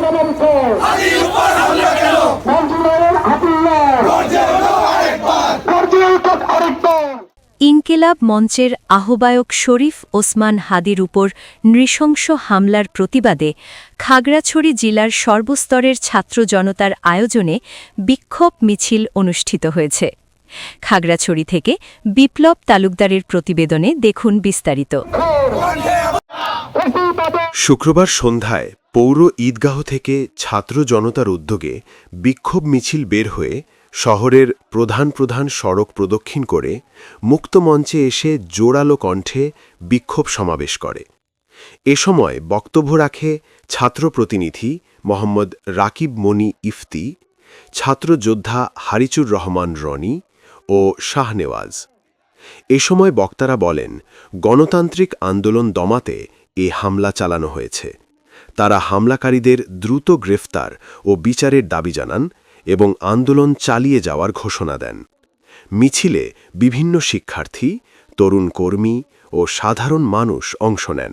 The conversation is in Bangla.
সমাবেশে হাদির উপর হামলা কেন? মঞ্জুরের হাতিয়ার গর্জে ওঠো আরেকবার। গর্জে উঠুক আরেকবার। ইনকেলাব মঞ্চের আহ্বায়ক শরীফ ওসমান হাদির উপর নৃশংস হামলার প্রতিবাদে খাগড়াছড়ি জেলার সর্বস্তরের ছাত্র জনতার আয়োজনে বিক্ষোভ মিছিল অনুষ্ঠিত হয়েছে। খাগড়াছড়ি থেকে বিপ্লব তালুকদারের প্রতিবেদনে দেখুন বিস্তারিত। শুক্রবার সন্ধ্যায় পৌর ঈদগাহ থেকে ছাত্র জনতার উদ্যোগে বিক্ষোভ মিছিল বের হয়ে শহরের প্রধান প্রধান সড়ক প্রদক্ষিণ করে মুক্ত মঞ্চে এসে জোরালো কণ্ঠে বিক্ষোভ সমাবেশ করে। এ সময় বক্তব্য রাখে ছাত্র প্রতিনিধি মোহাম্মদ রাকিব মনি ইফতি, ছাত্র যোদ্ধা হারিচুর রহমান রনি ও শাহনেওয়াজ এ সময় বক্তারা বলেন, গণতান্ত্রিক আন্দোলন দমাতে এ হামলা চালানো হয়েছে। তারা হামলাকারীদের দ্রুত গ্রেফতার ও বিচারের দাবি জানান এবং আন্দোলন চালিয়ে যাওয়ার ঘোষণা দেন। মিছিলে বিভিন্ন শিক্ষার্থী, তরুণ কর্মী ও সাধারণ মানুষ অংশ নেন।